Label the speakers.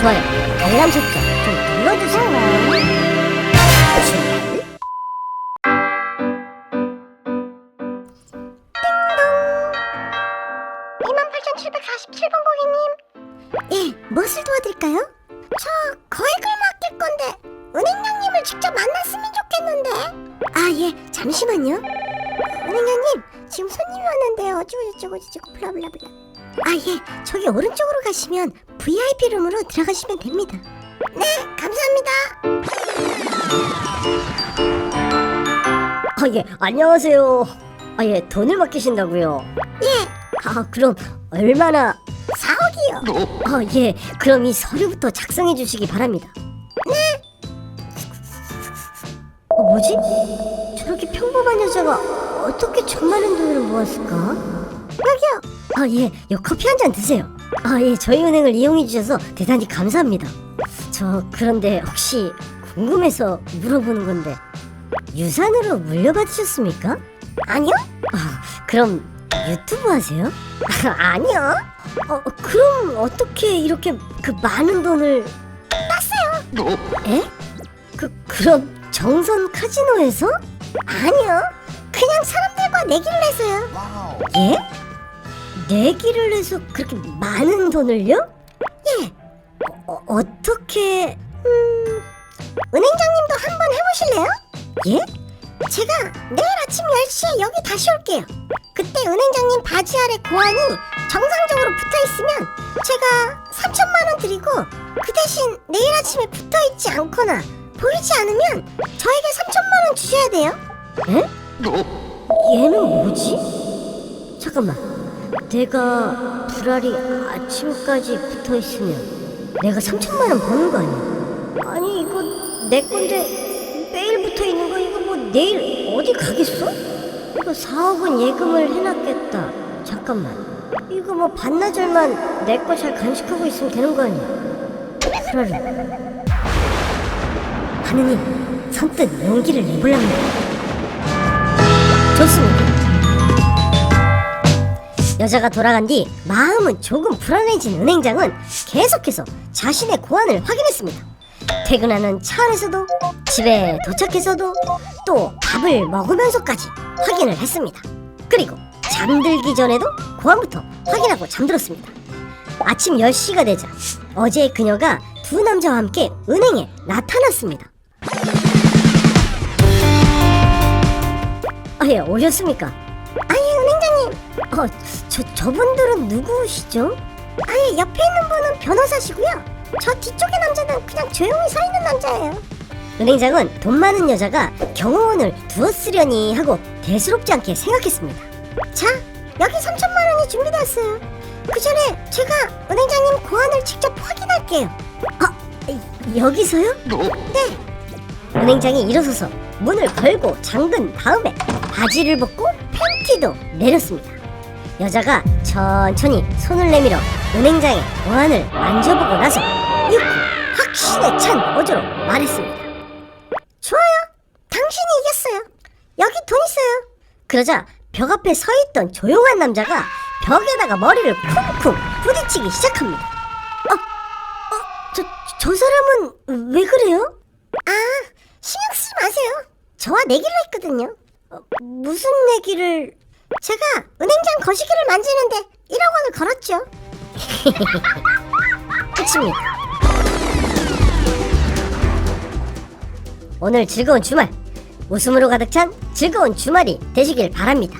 Speaker 1: 좋아요, 알람 설정 좀 눌러주세요.
Speaker 2: 28,747번 고객님. 예, 무엇을 도와드릴까요? 저 거액을 맡길 건데 은행장님을 직접 만났으면 좋겠는데. 아, 예, 잠시만요. 은행장님, 지금 손님이 왔는데요. 어쩌고 저쩌고 저쩌고 블라블라블라. 아, 예, 저기 오른쪽으로 가시면 VIP 룸으로 들어가시면 됩니다. 네, 감사합니다.
Speaker 1: 아, 예, 안녕하세요. 아, 예, 돈을 맡기신다고요?
Speaker 2: 예,
Speaker 1: 아, 그럼 얼마나
Speaker 2: 4억이요.
Speaker 1: 아, 예. 그럼 이 서류부터 작성해 주시기 바랍니다. 네. 어, 뭐지? 저렇게 평범한 여자가 어떻게 천만 원 돈을 모았을까?
Speaker 2: 여기요.
Speaker 1: 아, 예. 요 커피 한 잔 드세요. 아, 예. 저희 은행을 이용해 주셔서 대단히 감사합니다. 저 그런데 혹시 궁금해서 물어보는 건데 유산으로 물려받으셨습니까?
Speaker 2: 아니요?
Speaker 1: 아, 그럼 유튜브 하세요?
Speaker 2: 아니요.
Speaker 1: 어, 그럼 어떻게 이렇게 그 많은 돈을 땄어요? 에? 그 그럼 정선 카지노에서?
Speaker 2: 아니요. 그냥 사람들과 내기를 해서요.
Speaker 1: 예? 내기를 해서 그렇게 많은 돈을요?
Speaker 2: 예.
Speaker 1: 어, 어떻게
Speaker 2: 음, 은행장님도 한번 해보실래요?
Speaker 1: 예?
Speaker 2: 제가 내일 아침 10시에 여기 다시 올게요. 그때 은행장님 바지 아래 고환이 정상적으로 붙어 있으면 제가 3천만 원 드리고 그 대신 내일 아침에 붙어 있지 않거나 보이지 않으면 저에게 3천만 원 주셔야 돼요.
Speaker 1: 에? 얘는 뭐지? 잠깐만 내가 불알이 아침까지 붙어 있으면 내가 3천만 원 버는 거 아니야? 아니 이거 내 건데 매일 붙어 있는 거 이거 뭐 내일 어디 가겠어? 이거 4억은 예금을 해놨겠다 잠깐만 이거 뭐 반나절만 내 거 잘 간직하고 있으면 되는 거 아니야? 불알이 하느님 선뜻 용기를 내볼랍니다 좋습니다. 여자가 돌아간 뒤 마음은 조금 불안해진 은행장은 계속해서 자신의 고안을 확인했습니다. 퇴근하는 차 안에서도 집에 도착해서도 또 밥을 먹으면서까지 확인을 했습니다. 그리고 잠들기 전에도 고안부터 확인하고 잠들었습니다. 아침 10시가 되자 어제 그녀가 두 남자와 함께 은행에 나타났습니다. 아, 예, 오셨습니까?
Speaker 2: 아니
Speaker 1: 어, 저, 저분들은 누구시죠?
Speaker 2: 아니 옆에 있는 분은 변호사시고요. 저 뒤쪽의 남자는 그냥 조용히 서 있는 남자예요.
Speaker 1: 은행장은 돈 많은 여자가 경호원을 두었으려니 하고 대수롭지 않게 생각했습니다.
Speaker 2: 자, 여기 3천만 원이 준비되었어요. 그 전에 제가 은행장님 고안을 직접 확인할게요.
Speaker 1: 아, 이- 여기서요?
Speaker 2: 네,
Speaker 1: 은행장이 일어서서 문을 걸고 잠근 다음에 바지를 벗고 팬티도 내렸습니다. 여자가 천천히 손을 내밀어 은행장의 보안을 만져보고 나서 이후 확신에 찬 어조로 말했습니다.
Speaker 2: 좋아요. 당신이 이겼어요. 여기 돈 있어요.
Speaker 1: 그러자 벽 앞에 서 있던 조용한 남자가 벽에다가 머리를 쿵쿵 부딪히기 시작합니다. 어, 어, 저, 저 사람은 왜 그래요?
Speaker 2: 아, 신경 쓰지 마세요. 저와 내기를 했거든요.
Speaker 1: 어, 무슨 얘기를...
Speaker 2: 제가 은행장 거시기를 만지는데 1억 원을 걸었죠.
Speaker 1: 끝입니다. 오늘 즐거운 주말, 웃음으로 가득 찬 즐거운 주말이 되시길 바랍니다.